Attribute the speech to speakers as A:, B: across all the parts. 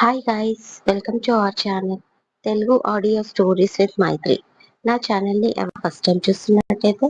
A: Hi guys welcome to our channel Telugu audio stories with Maitri నా ఛానల్ని first time చూస్తున్నట్టయితే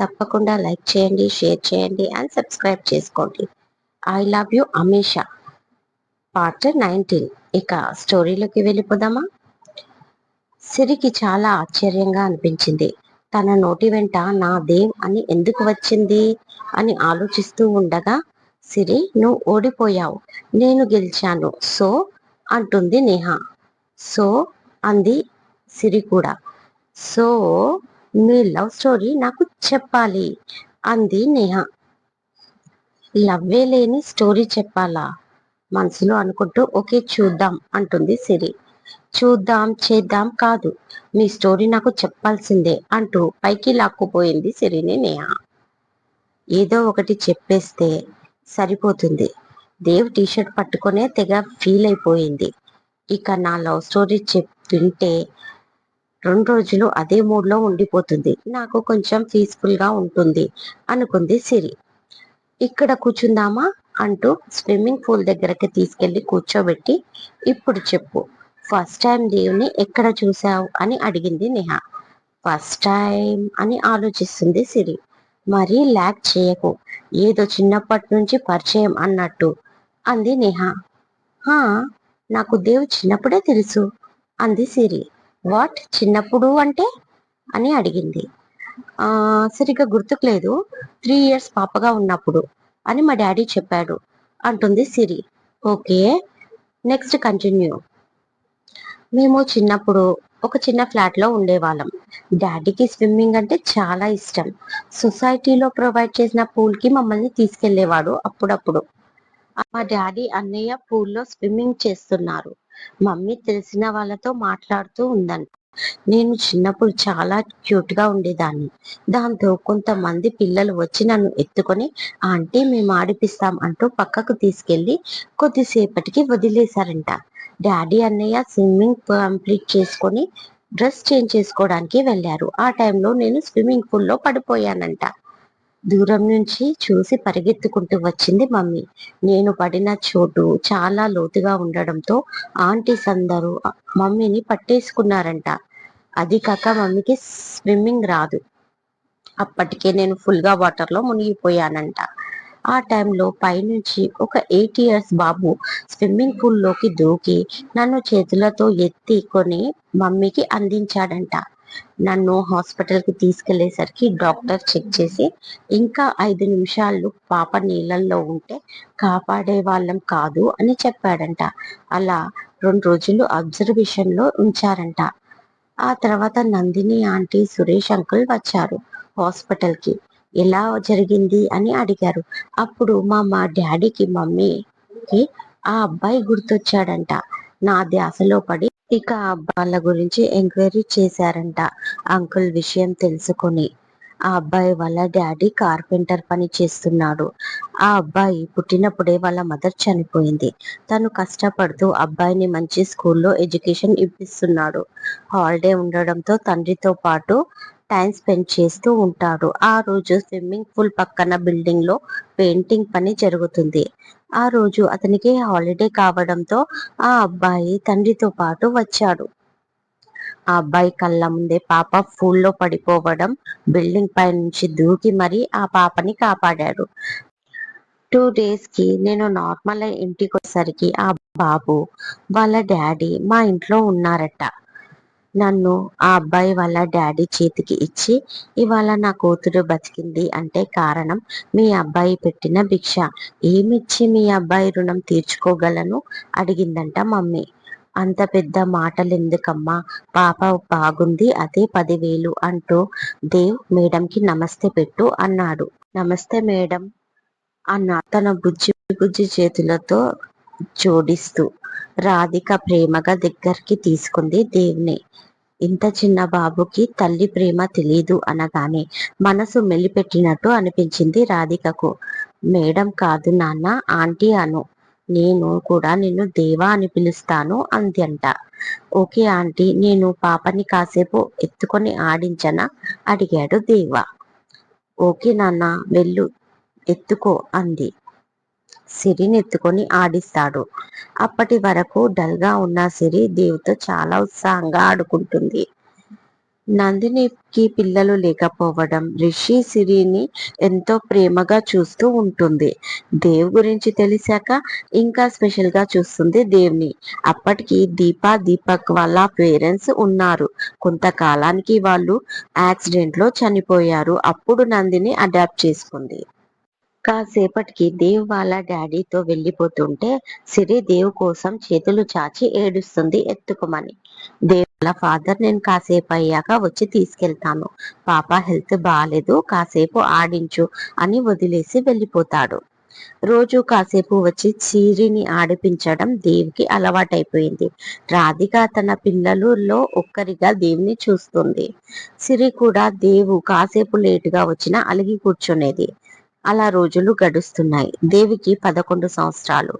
A: తప్పకుండా like చేయండి షేర్ చేయండి అండ్ సబ్స్క్రైబ్ చేసుకోండి. I love you Amisha part nineteen ఇక స్టోరీలోకి వెళ్ళిపోదామా? సిరికి చాలా ఆశ్చర్యంగా అనిపించింది. తన నోటి వెంట నా దేవ్ అని ఎందుకు వచ్చింది అని ఆలోచిస్తూ ఉండగా సిరి నువ్వు ఓడిపోయావు నేను గెలిచాను. సో అంటుంది నేహ. సో అంది సిరి కూడా. సో మీ లవ్ స్టోరీ నాకు చెప్పాలి అంది నేహ. లవ్వే లేని స్టోరీ చెప్పాలా? మనసులో అనుకుంటూ ఓకే చూద్దాం అంటుంది సిరి. చూద్దాం చేద్దాం కాదు మీ స్టోరీ నాకు చెప్పాల్సిందే అంటూ పైకి లాక్కుపోయింది సిరిని నేహ. ఏదో ఒకటి చెప్పేస్తే సరిపోతుంది. దేవ్ టీషర్ట్ పట్టుకునే తెగ ఫీల్ అయిపోయింది. ఇక నా లవ్ స్టోరీ చెప్ వింటే రెండు రోజులు అదే మూడ్లో ఉండిపోతుంది. నాకు కొంచెం పీస్ఫుల్గా ఉంటుంది అనుకుంది సిరి. ఇక్కడ కూర్చుందామా అంటూ స్విమ్మింగ్ పూల్ దగ్గరకి తీసుకెళ్ళి కూర్చోబెట్టి ఇప్పుడు చెప్పు ఫస్ట్ టైం దేవుని ఎక్కడ చూసావు అని అడిగింది నేహ. ఫస్ట్ టైం అని ఆలోచిస్తుంది సిరి. మరీ ల్యాక్ చేయకు ఏదో చిన్నప్పటి నుంచి పరిచయం అన్నట్టు అంది నేహ. హా నాకు దేవు చిన్నప్పుడే తెలుసు అంది సిరి. వాట్ చిన్నప్పుడు అంటే? అని అడిగింది. ఆ సరిగ్గా గుర్తుకులేదు త్రీ ఇయర్స్ పాపగా ఉన్నప్పుడు అని మా డాడీ చెప్పాడు అంటుంది సిరి. Okay next continue. మేము చిన్నప్పుడు ఒక చిన్న ఫ్లాట్లో ఉండేవాళ్ళం. డాడీకి స్విమ్మింగ్ అంటే చాలా ఇష్టం. సొసైటీలో ప్రొవైడ్ చేసిన పూల్కి మమ్మల్ని తీసుకెళ్ళేవాడు అప్పుడప్పుడు. మా డాడీ అన్నయ్య పూల్లో స్విమ్మింగ్ చేస్తున్నారు. మమ్మీ తెలిసిన వాళ్ళతో మాట్లాడుతూ ఉందంట. నేను చిన్నప్పుడు చాలా క్యూట్గా ఉండేదాన్ని. దాంతో కొంతమంది పిల్లలు వచ్చి నన్ను ఎత్తుకొని ఆంటీ మేము ఆడిపిస్తాం అంటూ పక్కకు తీసుకెళ్ళి కొద్దిసేపటికి వదిలేశారంట. డాడీ అన్నయ్య స్విమ్మింగ్ కంప్లీట్ చేసుకొని డ్రెస్ చేంజ్ చేసుకోవడానికి వెళ్ళారు. ఆ టైంలో నేను స్విమ్మింగ్ పూల్లో పడిపోయానంట. దూరం నుంచి చూసి పరిగెత్తుకుంటూ వచ్చింది మమ్మీ. నేను పడిన చోటు చాలా లోతుగా ఉండడంతో ఆంటీస్ అందరూ మమ్మీని పట్టేసుకున్నారంట. అది కాక మమ్మీకి స్విమ్మింగ్ రాదు. అప్పటికే నేను ఫుల్గా వాటర్లో మునిగిపోయానంట. ఆ టైంలో పైనుంచి ఒక ఎయిట్ ఇయర్స్ బాబు స్విమ్మింగ్ పూల్లోకి దూకి నన్ను చేతులతో ఎత్తి కొని మమ్మీకి అందించాడంట. నన్ను హాస్పిటల్కి తీసుకెళ్ళేసరికి డాక్టర్ చెక్ చేసి ఇంకా ఐదు నిమిషాలు పాప నీళ్ళల్లో ఉంటే కాపాడే వాళ్ళం కాదు అని చెప్పాడంట. అలా రెండు రోజులు అబ్జర్వేషన్లో ఉంచారంట. ఆ తర్వాత నందిని ఆంటీ సురేష్ అంకుల్ వచ్చారు హాస్పిటల్కి ఎలా జరిగింది? అని అడిగారు. అప్పుడు మా మా డాడీకి మమ్మీకి ఆ అబ్బాయి గుర్తొచ్చాడంట. నా ధ్యాసలో పడి ఇక వాళ్ళ గురించి ఎంక్వైరీ చేశారంట అంకుల్ విషయం తెలుసుకొని. ఆ అబ్బాయి వాళ్ళ డాడీ కార్పెంటర్ పని చేస్తున్నాడు. ఆ అబ్బాయి పుట్టినప్పుడే వాళ్ళ మదర్ చనిపోయింది. తను కష్టపడుతూ అబ్బాయిని మంచి స్కూల్లో ఎడ్యుకేషన్ ఇప్పిస్తున్నాడు. హాలిడే ఉండడంతో తండ్రితో పాటు టైం స్పెండ్ చేస్తూ ఉంటాడు. ఆ రోజు స్విమ్మింగ్ పూల్ పక్కన బిల్డింగ్లో పెయింటింగ్ పని జరుగుతుంది. ఆ రోజు అతనికి హాలిడే కావడంతో ఆ అబ్బాయి తండ్రితో పాటు వచ్చాడు. ఆ అబ్బాయి కళ్ళ ముందే పాప పూల్లో పడిపోవడం బిల్డింగ్ పై నుంచి దూకి మరీ ఆ పాపని కాపాడాడు. టూ డేస్కి నేను నార్మల్ ఇంటికి వచ్చేసరికి ఆ బాబు వాళ్ళ డాడీ మా ఇంట్లో ఉన్నారట. నన్ను ఆ అబ్బాయి వాళ్ళ డాడీ చేతికి ఇచ్చి ఇవాళ నా కూతురు బతికింది అంటే కారణం మీ అబ్బాయి పెట్టిన భిక్ష. ఏమిచ్చి మీ అబ్బాయి రుణం తీర్చుకోగలను? అడిగిందంట మమ్మీ. అంత పెద్ద మాటలు ఎందుకమ్మా పాప బాగుంది అదే పదివేలు అంటూ దేవ్ మేడంకి నమస్తే పెట్టు అన్నాడు. నమస్తే మేడం అన్న తన బుజ్జి బుజ్జి చేతులతో జోడిస్తూ. రాధిక ప్రేమగా దగ్గరికి తీసుకుంది దేవుని ఇంత చిన్న బాబుకి తల్లి ప్రేమ తెలీదు అనగానే మనసు మెలిపెట్టినట్టు అనిపించింది రాధికకు. మేడం కాదు నాన్న ఆంటీ అను. నేను కూడా నిన్ను దేవా అని పిలుస్తాను అంది అంట. ఓకే ఆంటీ నేను పాపని కాసేపు ఎత్తుకొని ఆడించనా? అడిగాడు దేవా. ఓకే నాన్న వెళ్ళు ఎత్తుకో అంది. సిరిని ఎత్తుకొని ఆడిస్తాడు. అప్పటి వరకు డల్గా ఉన్న సిరి దేవితో చాలా ఉత్సాహంగా ఆడుకుంటుంది. నందినికి పిల్లలు లేకపోవడం రిషి సిరిని ఎంతో ప్రేమగా చూస్తూ ఉంటుంది. దేవ్ గురించి తెలిసాక ఇంకా స్పెషల్గా చూస్తుంది దేవ్ని. అప్పటికి దీపా దీపక్ వాళ్ళ పేరెంట్స్ ఉన్నారు. కొంతకాలానికి వాళ్ళు యాక్సిడెంట్లో చనిపోయారు. అప్పుడు నందిని అడాప్ట్ చేసుకుంది. కాసేపటికి దేవ్ వాళ్ళ డాడీతో వెళ్ళిపోతుంటే సిరి దేవ్ కోసం చేతులు చాచి ఏడుస్తుంది ఎత్తుకోమని. దేవ్ వాళ్ళ ఫాదర్ నేను కాసేపు అయ్యాక వచ్చి తీసుకెళ్తాను. పాప హెల్త్ బాగాలేదు కాసేపు ఆడించు అని వదిలేసి వెళ్ళిపోతాడు. రోజు కాసేపు వచ్చి సిరిని ఆడిపించడం దేవికి అలవాటైపోయింది. రాధిక తన పిల్లలలో ఒక్కరిగా దేవ్ని చూస్తుంది. సిరి కూడా దేవు కాసేపు లేటుగా వచ్చినా అలిగి కూర్చునేది. అలా రోజులు గడుస్తున్నాయి. దేవికి పదకొండు సంవత్సరాలు.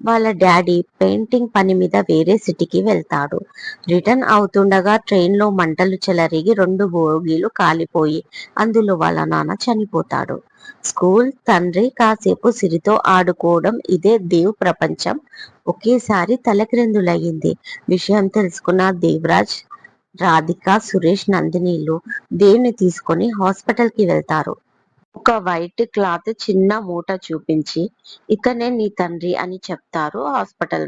A: వాళ్ళ డాడీ పెయింటింగ్ పని మీద వేరే సిటీకి వెళ్తాడు. రిటర్న్ అవుతుండగా ట్రైన్లో మంటలు చెలరిగి రెండు బోగీలు కాలిపోయి అందులో వాళ్ళ నాన్న చనిపోతాడు. స్కూల్ తండ్రి కాసేపు సిరితో ఆడుకోవడం ఇదే దేవ్ ప్రపంచం. ఒకేసారి తలక్రిందులయ్యింది. విషయం తెలుసుకున్న దేవరాజ్ రాధిక సురేష్ నందినీలు దేవుని తీసుకొని హాస్పిటల్కి వెళ్తారు. ఒక వైట్ క్లాత్ చిన్న మూట చూపించి ఇతనే నీ తండ్రి అని చెప్తారు హాస్పిటల్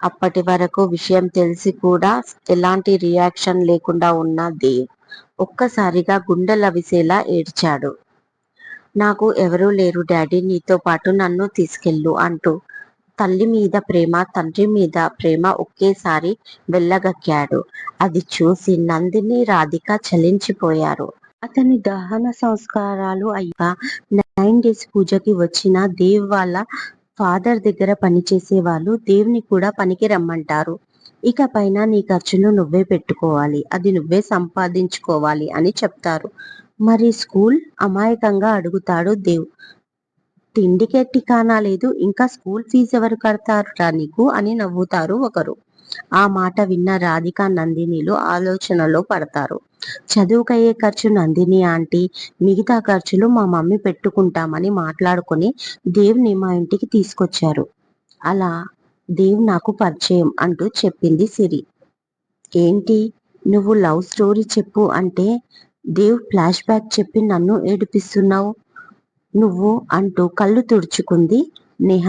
A: అప్పటి వరకు విషయం తెలిసి కూడా ఎలాంటి రియాక్షన్ లేకుండా ఉన్న దేవ్ ఒక్కసారిగా గుండెలవిసేలా ఏడ్చాడు. నాకు ఎవరూ లేరు డాడీ నీతో పాటు నన్ను తీసుకెళ్ళు అంటూ తల్లి మీద ప్రేమ తండ్రి మీద ప్రేమ ఒకేసారి వెళ్ళగక్కాడు. అది చూసి నందిని రాధిక చలించిపోయారు. అతని దహన సంస్కారాలు అయ్యాక నైన్ డేస్ పూజకి వచ్చిన దేవ్ వాళ్ళ ఫాదర్ దగ్గర పనిచేసే వాళ్ళు దేవుని కూడా పనికి రమ్మంటారు. ఇక పైన నీ ఖర్చులు నువ్వే పెట్టుకోవాలి. అది నువ్వే సంపాదించుకోవాలి అని చెప్తారు. మరి స్కూల్ అమాయకంగా అడుగుతాడు దేవ్. తిండికే టికానా లేదు. ఇంకా స్కూల్ ఫీజు ఎవరు కడతారురా నీకు అని నవ్వుతారు ఒకరు. ఆ మాట విన్న రాధిక నందినిలు ఆలోచనలో పడతారు. చదువుకయ్యే ఖర్చు నందిని ఆంటీ మిగతా ఖర్చులు మా మమ్మీ పెట్టుకుంటామని మాట్లాడుకొని దేవ్ని మా ఇంటికి తీసుకొచ్చారు. అలా దేవ్ నాకు పరిచయం అంటూ చెప్పింది సిరి. ఏంటి? నువ్వు లవ్ స్టోరీ చెప్పు అంటే దేవ్ ఫ్లాష్ బ్యాక్ చెప్పి నన్ను ఏడిపిస్తున్నావు? నువ్వు అంటూ కళ్ళు తుడుచుకుంది నేహ.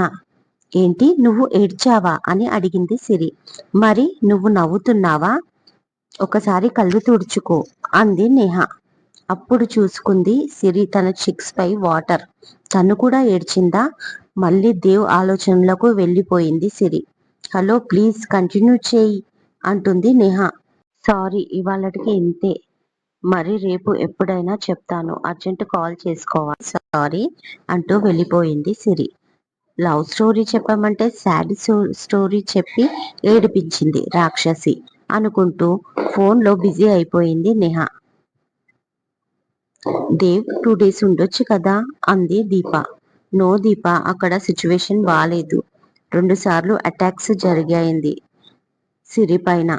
A: ఏంటి నువ్వు ఏడ్చావా అని అడిగింది సిరి. మరి నువ్వు నవ్వుతున్నావా? ఒకసారి కళ్ళు తుడుచుకో అంది నేహ. అప్పుడు చూసుకుంది సిరి తన చిక్స్ పై వాటర్. తను కూడా ఏడ్చిందా? మళ్ళీ దేవ్ ఆలోచనలకు వెళ్ళిపోయింది సిరి. హలో ప్లీజ్ కంటిన్యూ చేయి అంటుంది నేహ. సారీ ఇవాళకి ఇంతే. మరి రేపు ఎప్పుడైనా చెప్తాను. అర్జెంట్ కాల్ చేసుకోవాలి. సారీ అంటూ వెళ్ళిపోయింది సిరి. లవ్ స్టోరీ చెప్పమంటే శాడ్ స్టోరీ చెప్పి ఏడిపించింది రాక్షసి అనుకుంటూ ఫోన్లో బిజీ అయిపోయింది నేహ. దేవ్ టూ డేస్ ఉండొచ్చు కదా? అంది దీప. నో దీప అక్కడ సిచ్యువేషన్ బాగాలేదు రెండుసార్లు అటాక్స్ జరిగాయింది సిరి పైన.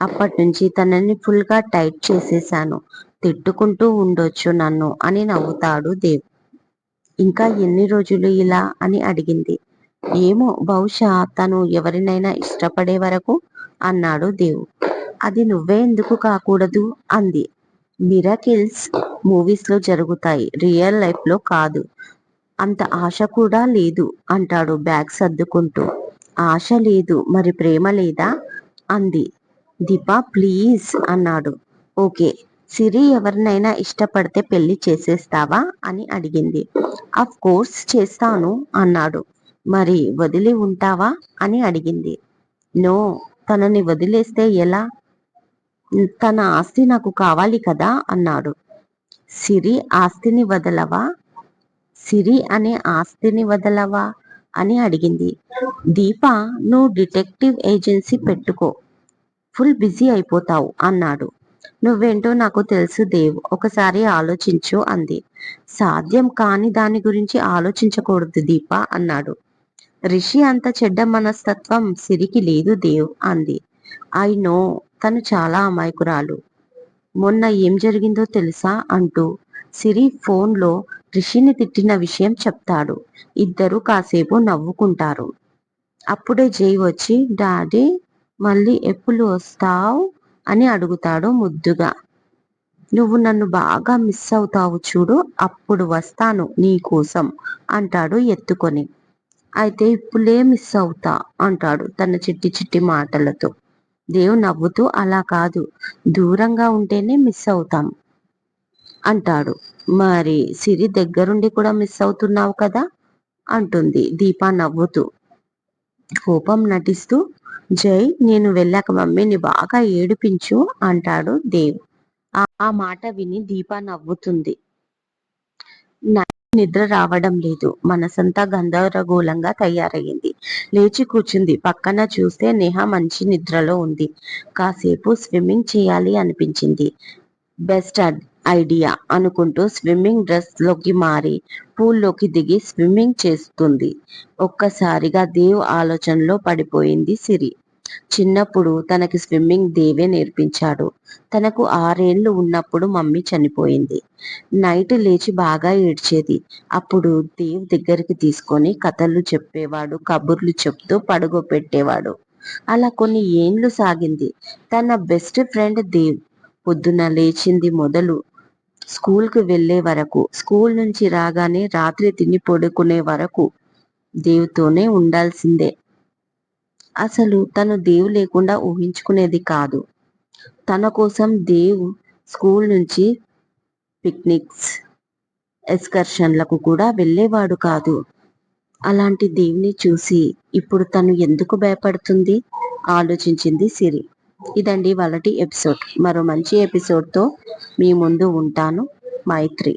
A: అప్పటి నుంచి తనని ఫుల్గా టైట్ చేసేసాను తిట్టుకుంటూ ఉండొచ్చు నన్ను అని నవ్వుతాడు దేవ్. ఇంకా ఎన్ని రోజులు ఇలా అని అడిగింది. ఏమో బహుశా తను ఎవరినైనా ఇష్టపడే వరకు అన్నాడు దేవు. అది నువ్వే ఎందుకు కాకూడదు? అంది. మిరాకిల్స్ మూవీస్లో జరుగుతాయి. రియల్ లైఫ్లో కాదు. అంత ఆశ కూడా లేదు అంటాడు బ్యాగ్ సర్దుకుంటూ. ఆశ లేదు. మరి ప్రేమ లేదా? అంది. దీపా ప్లీజ్ అన్నాడు. ఓకే. సిరి ఎవరినైనా ఇష్టపడితే పెళ్ళి చేసేస్తావా? అని అడిగింది. అఫ్ కోర్స్ చేస్తాను అన్నాడు. మరి వదిలి ఉంటావా? అని అడిగింది. నో తనని వదిలేస్తే ఎలా? తన ఆస్తి నాకు కావాలి కదా? అన్నాడు. సిరి ఆస్తిని వదలవా? సిరి అనే ఆస్తిని వదలవా? అని అడిగింది. దీప నువ్వు డిటెక్టివ్ ఏజెన్సీ పెట్టుకో. ఫుల్ బిజీ అయిపోతావు అన్నాడు. నువ్వేంటో నాకు తెలుసు దేవ్. ఒకసారి ఆలోచించు అంది. సాధ్యం కాని దాని గురించి ఆలోచించకూడదు దీప అన్నాడు. రిషి అంత చెడ్డ మనస్తత్వం సిరికి లేదు దేవ్ అంది. ఐ నో తను చాలా అమాయకురాలు. మొన్న ఏం జరిగిందో తెలుసా అంటూ సిరి ఫోన్లో రిషిని తిట్టిన విషయం చెప్తాడు. ఇద్దరు కాసేపు నవ్వుకుంటారు. అప్పుడే జై వచ్చి డాడీ మళ్ళీ ఎప్పుడు వస్తావు? అని అడుగుతాడు ముద్దుగా. నువ్వు నన్ను బాగా మిస్ అవుతావు చూడు అప్పుడు వస్తాను నీ కోసం అంటాడు ఎత్తుకొని. అయితే ఇప్పుడే మిస్ అవుతా అంటాడు తన చిట్టి చిట్టి మాటలతో. దేవు నవ్వుతూ అలా కాదు దూరంగా ఉంటేనే మిస్ అవుతాం అంటాడు. మరి సిరి దగ్గరుండి కూడా మిస్ అవుతున్నావు కదా అంటుంది దీప నవ్వుతూ. కోపం నటిస్తూ జై నేను వెళ్ళాక మమ్మీని బాగా ఏడిపించు అంటాడు దేవ్. ఆ మాట విని దీప నవ్వుతుంది. నిద్ర రావడం లేదు. మనసంతా గందరగోళంగా తయారయ్యింది. లేచి కూర్చుంది. పక్కన చూస్తే నేహ మంచి నిద్రలో ఉంది. కాసేపు స్విమ్మింగ్ చేయాలి అనిపించింది. బెస్ట్ ఐడియా అనుకుంటూ స్విమ్మింగ్ డ్రెస్లోకి మారి పూల్లోకి దిగి స్విమ్మింగ్ చేస్తుంది. ఒక్కసారిగా దేవ్ ఆలోచనలో పడిపోయింది సిరి. చిన్నప్పుడు తనకి స్విమ్మింగ్ దేవే నేర్పించాడు. తనకు ఆరేళ్ళు ఉన్నప్పుడు మమ్మీ చనిపోయింది. నైట్ లేచి బాగా ఏడ్చేది. అప్పుడు దేవ్ దగ్గరికి తీసుకొని కథలు చెప్పేవాడు కబుర్లు చెప్తూ పడుగో పెట్టేవాడు అలా కొన్ని ఏండ్లు సాగింది. తన బెస్ట్ ఫ్రెండ్ దేవ్. పొద్దున లేచింది మొదలు స్కూల్కి వెళ్ళే వరకు స్కూల్ నుంచి రాగానే రాత్రి తిని పడుకునే వరకు దేవుతోనే ఉండాల్సిందే. అసలు తను దేవు లేకుండా ఊహించుకునేది కాదు. తన కోసం దేవు స్కూల్ నుంచి పిక్నిక్స్ ఎక్స్కర్షన్లకు కూడా వెళ్ళేవాడు కాదు. అలాంటి దేవుని చూసి ఇప్పుడు తను ఎందుకు భయపడుతుంది? ఆలోచించింది సిరి. ఇదండి వాళ్ళటి ఎపిసోడ్. మరో మంచి ఎపిసోడ్తో మీ ముందు ఉంటాను. మైత్రి.